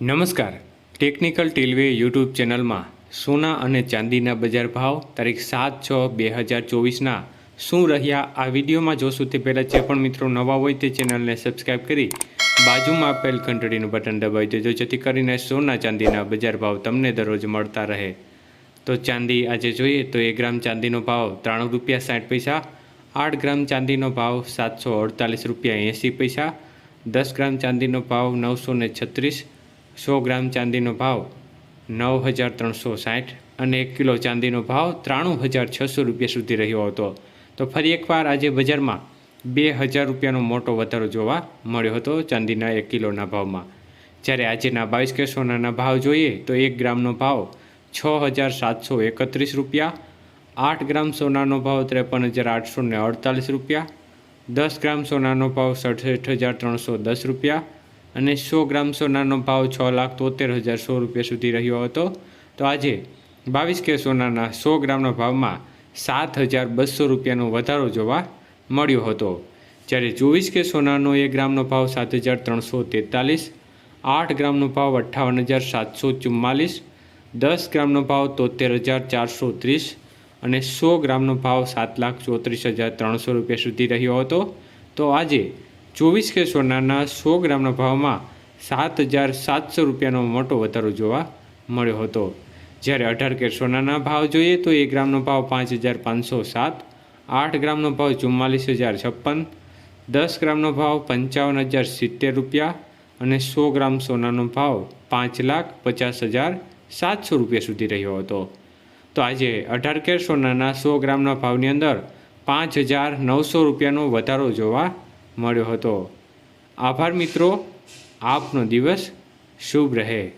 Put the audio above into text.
નમસ્કાર. Technical ટીલવે YouTube ચેનલમાં સોના અને ચાંદીના બજાર ભાવ તારીખ સાત છ બે હજાર ચોવીસના. શું રહ્યા? આ વિડીયોમાં જોશું તે પહેલાં જે પણ મિત્રો નવા હોય તે ચેનલને સબસ્ક્રાઈબ કરી બાજુમાં આપેલ ઘંટડીનું બટન દબાવી દેજો, જેથી કરીને સોના ચાંદીના બજાર ભાવ તમને દરરોજ મળતા રહે. તો ચાંદી આજે જોઈએ તો એક ગ્રામ ચાંદીનો ભાવ ત્રાણું રૂપિયા સાઠ પૈસા, આઠ ગ્રામ ચાંદીનો ભાવ સાતસો અડતાલીસ રૂપિયા એંસી પૈસા, દસ ગ્રામ ચાંદીનો ભાવ નવસો ને છત્રીસ સો ગ્રામ ચાંદીનો ભાવ નવ હજાર ત્રણસો સાઠ અને એક કિલો ચાંદીનો ભાવ ત્રાણું હજાર છસો રૂપિયા સુધી રહ્યો હતો. તો ફરી એકવાર આજે બજારમાં બે હજાર રૂપિયાનો મોટો વધારો જોવા મળ્યો હતો ચાંદીના એક કિલોના ભાવમાં. જ્યારે આજેના બાવીસ કે સોનાના ભાવ જોઈએ તો એક ગ્રામનો ભાવ છ હજાર સાતસો એકત્રીસ રૂપિયા, આઠ ગ્રામ સોનાનો ભાવ ત્રેપન હજાર આઠસો ને અડતાલીસ રૂપિયા, દસ ગ્રામ સોનાનો ભાવ સડસઠ હજાર ત્રણસો દસ રૂપિયા અને સો ગ્રામ સોનાનો ભાવ છ લાખ તોતેર હજાર સો રૂપિયા સુધી રહ્યો હતો. તો આજે બાવીસ કે સોનાના સો ગ્રામના ભાવમાં સાત હજાર બસો રૂપિયાનો વધારો જોવા મળ્યો હતો. જ્યારે ચોવીસ કે સોનાનો એક ગ્રામનો ભાવ સાત હજાર ત્રણસો તેતાલીસ, આઠ ગ્રામનો ભાવ અઠ્ઠાવન હજાર સાતસો ચુમ્માલીસ, દસ ગ્રામનો ભાવ તોતેર હજાર ચારસો ત્રીસ અને સો ગ્રામનો ભાવ સાત લાખ ચોત્રીસ હજાર ત્રણસો રૂપિયા સુધી રહ્યો હતો. તો આજે ચોવીસ કે સોનાના સો ગ્રામના ભાવમાં સાત હજાર સાતસો રૂપિયાનો મોટો વધારો જોવા મળ્યો હતો. જ્યારે અઢાર કે સોનાના ભાવ જોઈએ તો એક ગ્રામનો ભાવ પાંચ હજાર પાંચસો સાત, આઠ ગ્રામનો ભાવ ચુમ્માલીસ હજાર છપ્પન, દસ ગ્રામનો ભાવ પંચાવન હજાર સિત્તેર રૂપિયા અને સો ગ્રામ સોનાનો ભાવ પાંચ લાખ પચાસ હજાર સાતસો રૂપિયા સુધી રહ્યો હતો. તો આજે અઢાર કેર સોનાના સો ગ્રામના ભાવની અંદર પાંચ હજાર નવસો રૂપિયાનો વધારો જોવા મળ્યો હતો. આભાર મિત્રો આપનો દિવસ શુભ રહે.